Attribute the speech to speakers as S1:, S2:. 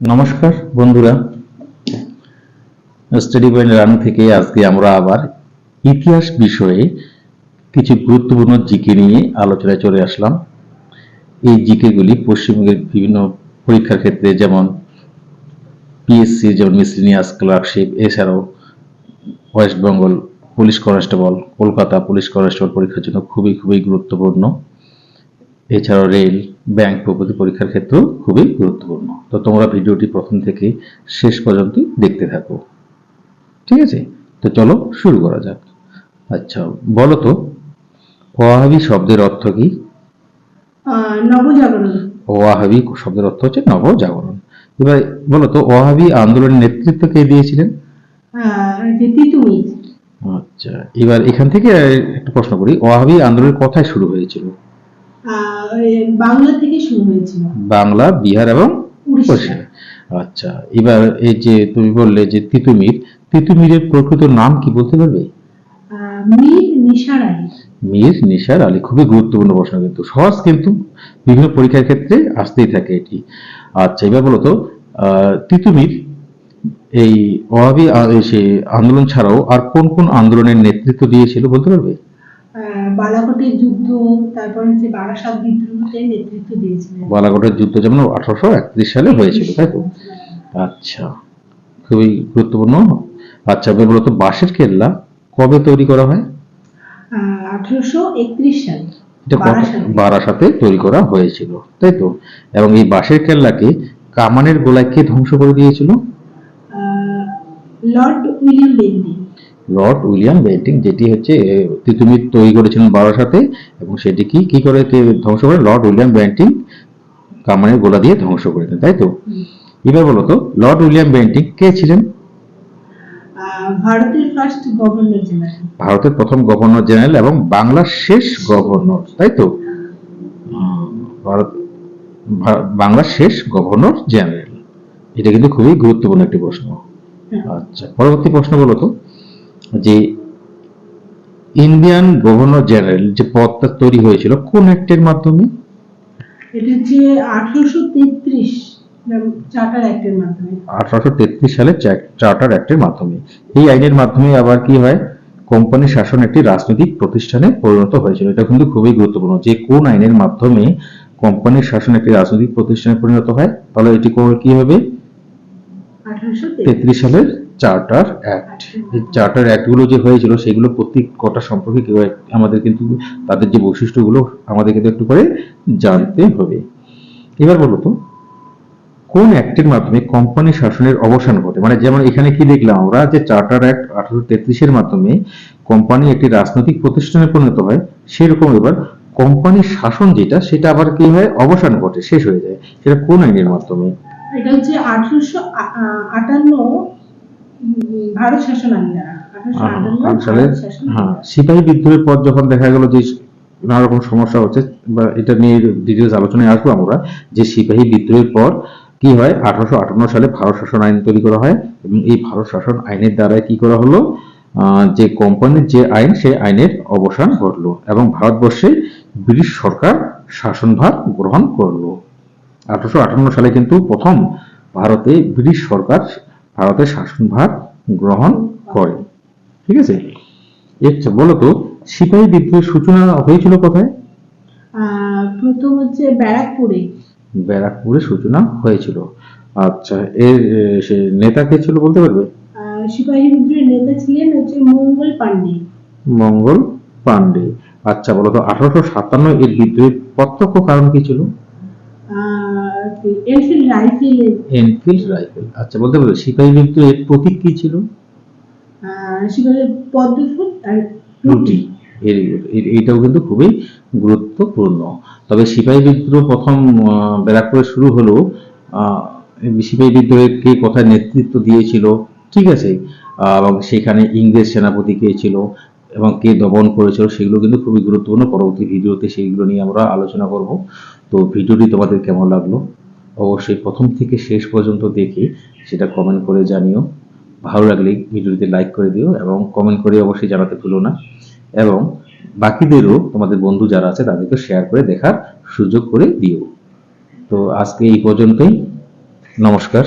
S1: নমস্কার, বন্ধুরা। Study point run থেকে আজকে আমরা আবার ইতিহাস বিষয়ে কিছু গুরুত্বপূর্ণ জিকে নিয়ে আলোচনায় চলে আসলাম। এই জিকেগুলি পশ্চিমবঙ্গের বিভিন্ন পরীক্ষার ক্ষেত্রে যেমন পিএসসি যেমন মিসলিনিয়াস ক্লার্কশিপ, এছাড়াও West Bengal police constable, Kolkata police constable পরীক্ষার জন্য খুবই খুবই গুরুত্বপূর্ণ। এছাড়াও রেল ব্যাংক প্রভৃতি পরীক্ষার ক্ষেত্রেও খুবই গুরুত্বপূর্ণ। তো তোমরা ভিডিওটি প্রথম থেকে শেষ পর্যন্ত দেখতে থাকো। ঠিক আছে? তো চলো শুরু করা যাক। আচ্ছা বলো তো ওয়াহাবি শব্দের অর্থ কি?
S2: নবজাগরণ।
S1: ওয়াহাবি শব্দের অর্থ হচ্ছে নবজাগরণ। এবার বলো তো ওয়াহাবি আন্দোলনের নেতৃত্ব কে দিয়েছিলেন? আচ্ছা এবার এখান থেকে একটা প্রশ্ন করি। ওয়াহাবি আন্দোলনের কথায় শুরু হয়েছিল?
S2: বাংলা থেকে শুরু হয়েছিল।
S1: বাংলা বিহার এবং
S2: উড়িষ্যা।
S1: আচ্ছা এবার এই যে তুমি বললে যে তিতুমির তিতুমিরের প্রকৃত নাম কি বলতে পারবে?
S2: মীর নিশারাই
S1: মীর নিসার আলী খুবই গুরুত্বপূর্ণ প্রশ্ন কিন্তু সহজ কিন্তু বিভিন্ন পরীক্ষার ক্ষেত্রে আসতেই থাকে এটি। আচ্ছা এবার বলো তো আহ, তিতুমির এই ওয়াহাবি আ- সে আন্দোলন ছাড়াও আর কোন কোন আন্দোলনের নেতৃত্ব দিয়েছিল বলতে পারবে?
S2: বালাকোটের যুদ্ধ তারপর হচ্ছে বারাসাত নেতৃত্ব দিয়েছিলেন।
S1: বালাকোটের যুদ্ধ যেমন আঠারোশো একত্রিশ সালে হয়েছিল তাই তো? আচ্ছা খুবই গুরুত্বপূর্ণ। আচ্ছা এবার বলো তো বাঁশের কেল্লা কবে তৈরি করা হয়?
S2: আঠারোশো একত্রিশ সালে বারাসাতে।
S1: বারাসাতে তৈরি করা হয়েছিল তাই তো? এবং এই বাঁশের কেল্লাকে কামানের গোলায় কে ধ্বংস করে দিয়েছিল?
S2: Lord William Bentinck
S1: Lord William Bentinck যেটি হচ্ছে তিতুমির তৈরি করেছিলেন বারাসাতে এবং সেটি কি কি করে ধ্বংস করে লর্ড উইলিয়াম বেন্টিং কামানের গোলা দিয়ে ধ্বংস করে দেন তাই তো? এবার বলো তো লর্ড উইলিয়াম বেন্টিং কে ছিলেন?
S2: ভারতের ফার্স্ট গভর্নর জেনারেল
S1: ভারতের প্রথম গভর্নর জেনারেল এবং বাংলার শেষ গভর্নর তাই তো? ভারত বাংলার শেষ গভর্নর জেনারেল এটা কিন্তু খুবই গুরুত্বপূর্ণ একটি প্রশ্ন। আচ্ছা পরবর্তী প্রশ্ন বলো তো। যে ইন্ডিয়ান গভর্নর জেনারেল যে পদটা তৈরি হয়েছিল কোন অ্যাক্টের মাধ্যমে?
S2: এটা হচ্ছে আঠারোশো তেত্রিশ চার্টার অ্যাক্টের মাধ্যমে।
S1: আঠারোশো তেত্রিশ সালে চার্টার অ্যাক্টের মাধ্যমে। এই আইনের মাধ্যমে আবার কি হয়? কোম্পানি শাসন একটি রাজনৈতিক প্রতিষ্ঠানে পরিণত হয়েছিল। এটা কিন্তু খুবই গুরুত্বপূর্ণ। যে কোন আইনের মাধ্যমে কোম্পানির শাসন একটি রাজনৈতিক প্রতিষ্ঠানে পরিণত হয় তাহলে এটি কো- কি হবে?
S2: আঠারোশো
S1: তেত্রিশ সালের চার্টার অ্যাক্ট এই চার্টার অ্যাক্টগুলো যে হয়েছিল, সেগুলো প্রত্যেক কটা সম্পর্কে কেউ আমাদের কিন্তু তাদের যে বৈশিষ্ট্যগুলো আমাদের কিন্তু একটু করে জানতে হবে। এবার বলো তো, কোন অ্যাক্টের মাধ্যমে কোম্পানি শাসনের অবসান ঘটে? মানে যেমন এখানে কি দেখলাম আমরা, যে চার্টার অ্যাক্ট আঠারোশো তেত্রিশের মাধ্যমে কোম্পানি একটি রাজনৈতিক প্রতিষ্ঠানে পরিণত হয়, সেরকম এবার কোম্পানির শাসন যেটা, সেটা আবার কি হয়? অবসান ঘটে, শেষ হয়ে যায়। সেটা কোন আইনের মাধ্যমে?
S2: এটা হচ্ছে আঠারোশো আটান্ন ভারত শাসন
S1: সালে
S2: আইন
S1: হ্যাঁ সিপাহী বিদ্রোহের পর যখন দেখা গেল যে নানা রকম সমস্যা হচ্ছে বা এটা নিয়ে ডিটেলস আলোচনায় আসব আমরা যে সিপাহী বিদ্রোহের পর কি হয় আঠারোশো আটান্ন সালে ভারত শাসন আইন তৈরি করা হয় এবং এই ভারত শাসন আইনের দ্বারা কি করা হলো? যে কোম্পানির যে আইন সেই আইনের অবসান ঘটলো এবং ভারতবর্ষে ব্রিটিশ সরকার শাসনভার গ্রহণ করল। আঠারোশো আটান্ন সালে কিন্তু প্রথম ভারতে ব্রিটিশ সরকার ভারতের শাসনভার গ্রহণ করে। ঠিক আছে? আচ্ছা বলো তো সিপাহী বিদ্রোহের সূচনা হয়েছিল কোথায়?
S2: প্রথম হচ্ছে ব্যারাকপুরে।
S1: ব্যারাকপুরে সূচনা হয়েছিল। আচ্ছা এর সে নেতা কে ছিল বলতে পারবে?
S2: সিপাহী বিদ্রোহের নেতা ছিলেন হচ্ছে মঙ্গল পান্ডে
S1: মঙ্গল পান্ডে আচ্ছা বলতো আঠারোশো সাতান্ন এর বিদ্রোহের প্রত্যক্ষ কারণ কি ছিল?
S2: এনফিল্ড রাইফেলের
S1: এনফিল্ড রাইফেল আচ্ছা বলতে পারবে সিপাহী বিদ্রোহের প্রতীক কি ছিল?
S2: সিপাহীর পদ্মফুল আর রুটি।
S1: ভেরি গুড এইটাও কিন্তু খুবই গুরুত্বপূর্ণ। তবে সিপাহী বিদ্রোহ প্রথম ব্যারাকপুরে শুরু হলো সিপাহী বিদ্রোহে কে কোথায় নেতৃত্ব দিয়েছিল ঠিক আছে? এবং সেখানে ইংরেজ সেনাপতি কে ছিল এবং কে দমন করেছিল সেগুলো কিন্তু খুবই গুরুত্বপূর্ণ। পরবর্তী ভিডিওতে সেইগুলো নিয়ে আমরা আলোচনা করব। তো ভিডিওটি তোমাদের কেমন লাগল? অবশ্যই প্রথম থেকে শেষ পর্যন্ত দেখে সেটা কমেন্ট করে জানিও। ভালো লাগলে ভিডিওটিতে লাইক করে দিও এবং কমেন্ট করে অবশ্যই জানাতে ভুলো না। এবং বাকিদেরও তোমাদের বন্ধু যারা আছে তাদেরকে শেয়ার করে দেখার সুযোগ করে দিও। তো আজকে এই পর্যন্তই। নমস্কার।